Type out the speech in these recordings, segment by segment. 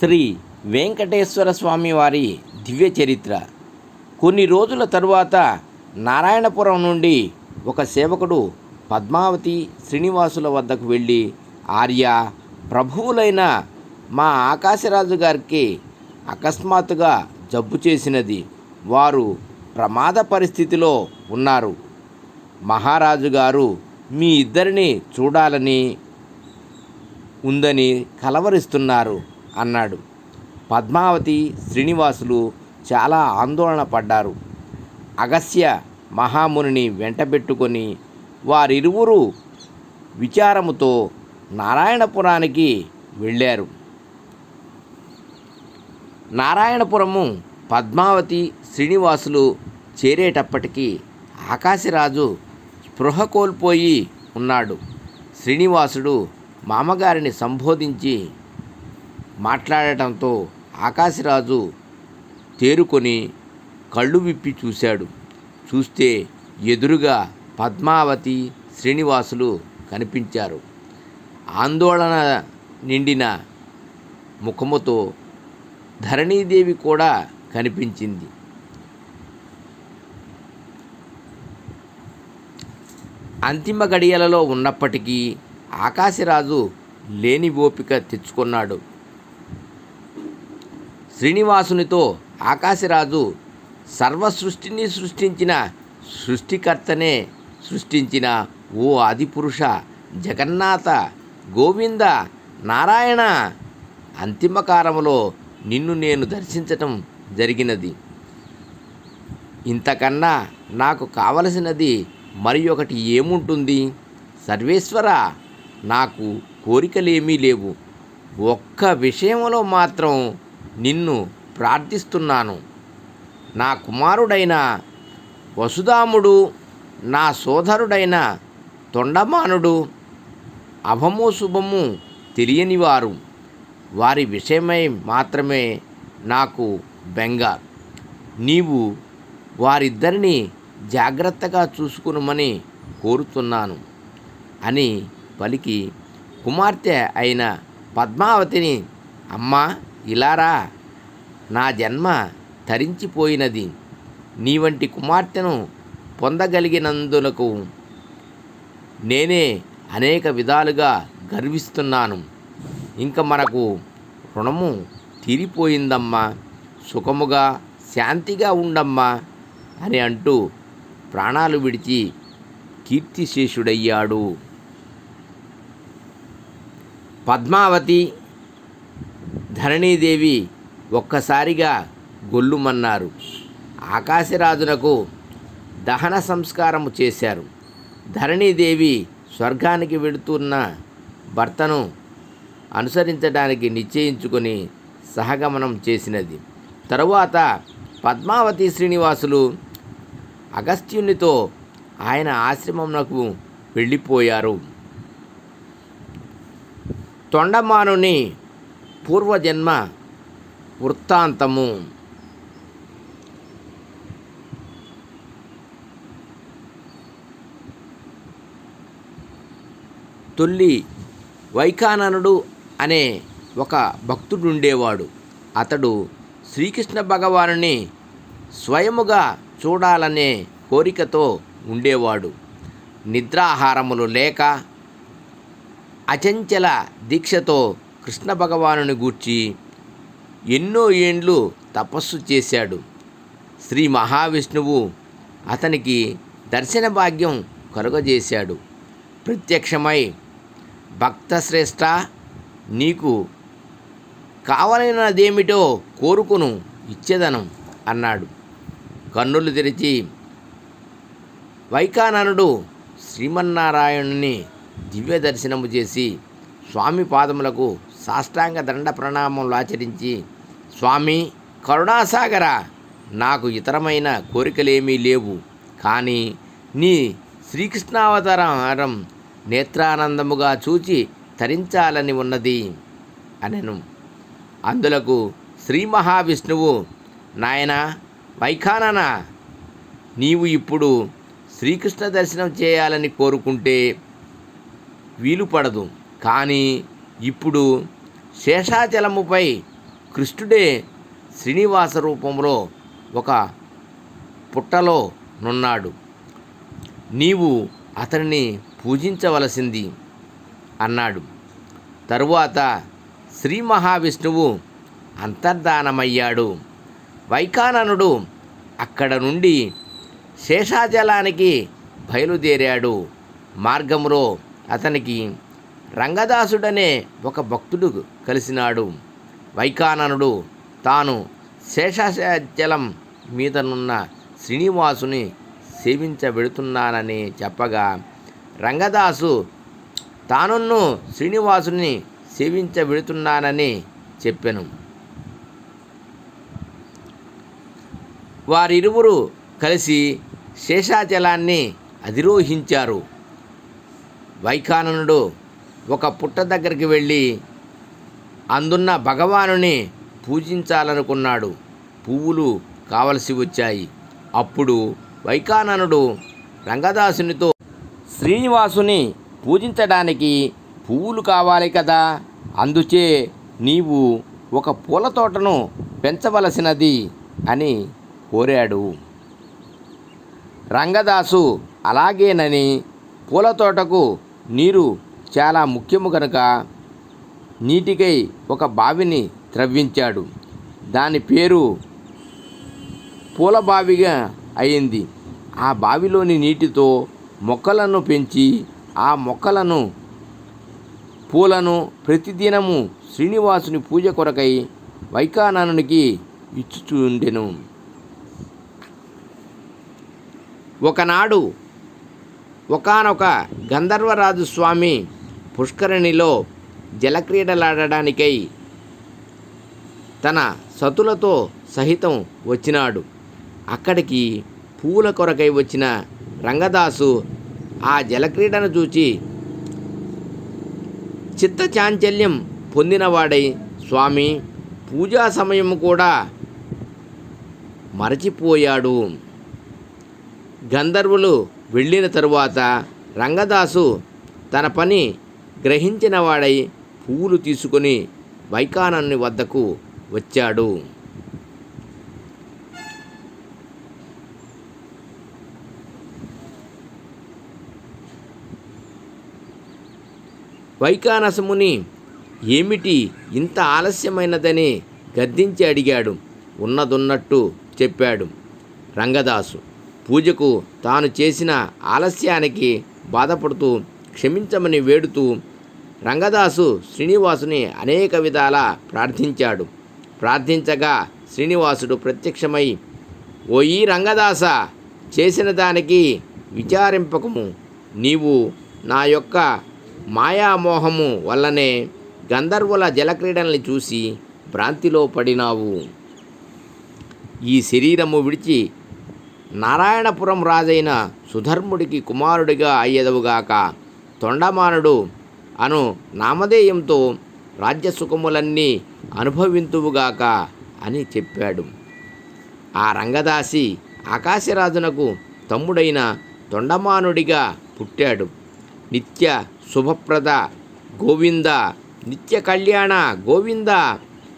శ్రీ వెంకటేశ్వర స్వామి వారి దివ్య చరిత్ర. కొన్ని రోజుల తరువాత నారాయణపురం నుండి ఒక సేవకుడు పద్మావతి శ్రీనివాసుల వద్దకు వెళ్ళి ఆర్య ప్రభువులైన మా ఆకాశరాజు గారికి అకస్మాత్తుగా జబ్బు చేసినది. వారు ప్రమాద పరిస్థితిలో ఉన్నారు. మహారాజు గారు మీ ఇద్దరిని చూడాలని ఉందని కలవరిస్తున్నారు. అన్నాడు. పద్మావతి శ్రీనివాసులు చాలా ఆందోళన పడ్డారు. అగస్య మహామునిని వెంటబెట్టుకొని వారిరువురు విచారముతో నారాయణపురానికి వెళ్ళారు. నారాయణపురము పద్మావతి శ్రీనివాసులు చేరేటప్పటికీ ఆకాశరాజు స్పృహ కోల్పోయి ఉన్నాడు. శ్రీనివాసుడు మామగారిని సంబోధించి మాట్లాడటంతో ఆకాశరాజు తేరుకొని కళ్ళు విప్పి చూశాడు. చూస్తే ఎదురుగా పద్మావతి శ్రీనివాసులు కనిపించారు. ఆందోళన నిండిన ముఖముతో ధరణీదేవి కూడా కనిపించింది. అంతిమ గడియలలో ఉన్నప్పటికీ ఆకాశరాజు లేని ఓపిక తెచ్చుకున్నాడు. శ్రీనివాసునితో ఆకాశరాజు సర్వ సృష్టిని సృష్టించిన సృష్టికర్తనే సృష్టించిన ఓ ఆదిపురుష జగన్నాథ గోవింద నారాయణ అంతిమకారములో నిన్ను నేను దర్శించటం జరిగినది. ఇంతకన్నా నాకు కావలసినది మరి ఒకటి ఏముంటుంది? సర్వేశ్వర నాకు కోరికలేమీ లేవు. ఒక్క విషయంలో మాత్రం నిన్ను ప్రార్థిస్తున్నాను. నా కుమారుడైన వసుధాముడు నా సోదరుడైన తొండమానుడు అభము శుభము తెలియనివారు. వారి విషయమై మాత్రమే నాకు బెంగ. నీవు వారిద్దరిని జాగ్రత్తగా చూసుకునమని కోరుతున్నాను అని పలికి కుమార్తె అయిన పద్మావతిని అమ్మా ఇలారా? నా జన్మ తరించిపోయినది. నీ వంటి కుమార్తెను పొందగలిగినందునకు నేనే అనేక విధాలుగా గర్విస్తున్నాను. ఇంకా మనకు రుణము తీరిపోయిందమ్మా. సుఖముగా శాంతిగా ఉండమ్మా అని అంటూ ప్రాణాలు విడిచి కీర్తిశేషుడయ్యాడు. పద్మావతి ధరణీదేవి ఒక్కసారిగా గొల్లుమన్నారు. ఆకాశరాజునకు దహన సంస్కారము చేశారు. ధరణీదేవి స్వర్గానికి వెళుతున్న భర్తను అనుసరించడానికి నిశ్చయించుకొని సహగమనం చేసినది. తరువాత పద్మావతి శ్రీనివాసులు అగస్త్యునితో ఆయన ఆశ్రమంకు వెళ్ళిపోయారు. తొండమానుని పూర్వజన్మ వృత్తాంతము. తొల్లి వైకానందుడు అనే ఒక భక్తుడుండేవాడు. అతడు శ్రీకృష్ణ భగవానుని స్వయముగా చూడాలనే కోరికతో ఉండేవాడు. నిద్రాహారములు లేక అచంచల దీక్షతో కృష్ణ భగవానుని గూర్చి ఎన్నో ఏండ్లు తపస్సు చేశాడు. శ్రీ మహావిష్ణువు అతనికి దర్శన భాగ్యం కలుగజేశాడు. ప్రత్యక్షమై భక్తశ్రేష్ట నీకు కావలైనదేమిటో కోరుకును ఇచ్చేదనం అన్నాడు. కన్నులు తెరిచి వైకాననుడు శ్రీమన్నారాయణుని దివ్య దర్శనము చేసి స్వామి పాదములకు సాష్టాంగ దండ ప్రణామములు ఆచరించి స్వామి కరుణాసాగర నాకు ఇతరమైన కోరికలేమీ లేవు. కానీ నీ శ్రీకృష్ణావతారం నేత్రానందముగా చూచి తరించాలని ఉన్నది అనెను. అందులకు శ్రీ మహావిష్ణువు నాయన వైఖానన నీవు ఇప్పుడు శ్రీకృష్ణ దర్శనం చేయాలని కోరుకుంటే వీలు పడదు కానీ ఇప్పుడు శేషాచలముపై కృష్ణుడే శ్రీనివాస రూపంలో ఒక పుట్టలో నున్నాడు. నీవు అతనిని పూజించవలసింది అన్నాడు. తరువాత శ్రీ మహావిష్ణువు అంతర్ధానమయ్యాడు. వైకాననుడు అక్కడ నుండి శేషాచలానికి బయలుదేరాడు. మార్గంలో అతనికి రంగదాసుడనే ఒక భక్తుడు కలిసినాడు. వైకాననుడు తాను శేషాచలం మీదనున్న శ్రీనివాసుని సేవించబెడుతున్నానని చెప్పగా రంగదాసు తానున్ను శ్రీనివాసుని సేవించబెడుతున్నానని చెప్పెను. వారిరువురు కలిసి శేషాచలాన్ని అధిరోహించారు. వైఖాననుడు ఒక పుట్ట దగ్గరికి వెళ్ళి అందున్న భగవానుని పూజించాలనుకున్నాడు. పువ్వులు కావలసి వచ్చాయి. అప్పుడు వైకాననుడు రంగదాసునితో శ్రీనివాసుని పూజించడానికి పువ్వులు కావాలి కదా. అందుచే నీవు ఒక పూల తోటను పెంచవలసినది అని కోరాడు. రంగదాసు అలాగేనని పూల తోటకు నీరు చాలా ముఖ్యము కనుక నీటికై ఒక బావిని త్రవ్వించాడు. దాని పేరు పూలబావిగా అయింది. ఆ బావిలోని నీటితో మొక్కలను పెంచి ఆ మొక్కలను పూలను ప్రతిదినము శ్రీనివాసుని పూజ కొరకై వైకాననునికి ఇచ్చుచుండెను. ఒకనాడు ఒకానొక గంధర్వరాజు స్వామి పుష్కరిణిలో జలక్రీడలాడడానికై తన సతులతో సహితం వచ్చినాడు. అక్కడికి పూల కొరకై వచ్చిన రంగదాసు ఆ జలక్రీడను చూచి చిత్తచాంచల్యం పొందినవాడై స్వామి పూజా సమయం కూడా మరచిపోయాడు. గంధర్వులు వెళ్ళిన తరువాత రంగదాసు తన పని గ్రహించిన వాడై పువ్వులు తీసుకొని వైకానన్ని వద్దకు వచ్చాడు. వైకానసముని ఏమిటి ఇంత ఆలస్యమైనదని గద్దించి అడిగాడు. ఉన్నదున్నట్టు చెప్పాడు రంగదాసు. పూజకు తాను చేసిన ఆలస్యానికి బాధపడుతూ క్షమించమని వేడుతూ రంగదాసు శ్రీనివాసుని అనేక విధాల ప్రార్థించాడు. ప్రార్థించగా శ్రీనివాసుడు ప్రత్యక్షమై ఓయి రంగదాస చేసిన దానికి విచారింపకము నీవు నా యొక్క మాయామోహము వల్లనే గంధర్వుల జలక్రీడల్ని చూసి భ్రాంతిలో పడినావు. ఈ శరీరము విడిచి నారాయణపురం రాజైన సుధర్ముడికి కుమారుడిగా అయ్యదవుగాక తొండమానుడు అను నామధేయంతో రాజ్యసుఖములన్నీ అనుభవింతువుగాక అని చెప్పాడు. ఆ రంగదాసి ఆకాశరాజునకు తమ్ముడైన తొండమానుడిగా పుట్టాడు. నిత్య శుభప్రద గోవింద నిత్య కళ్యాణ గోవింద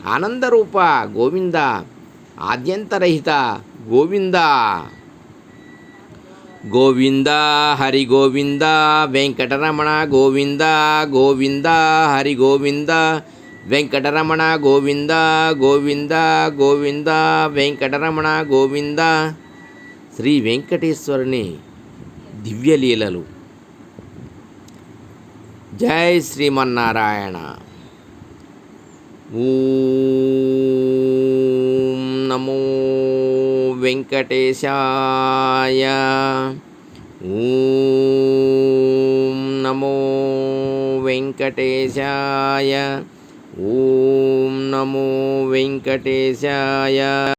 ఆనందరూప గోవింద ఆద్యంతరహిత గోవిందా. గోవింద హరి గోవింద వెంకటరమణ గోవింద గోవింద హరి గోవింద వెంకటరమణ గోవింద గోవింద గోవింద వెంకటరమణ గోవింద. శ్రీ వెంకటేశ్వరుని దివ్యలీలలు జై శ్రీమన్నారాయణ. ఊ వెంకటేశాయ. ఓం నమో వెంకటేశాయ. ఓం నమో వెంకటేశాయ.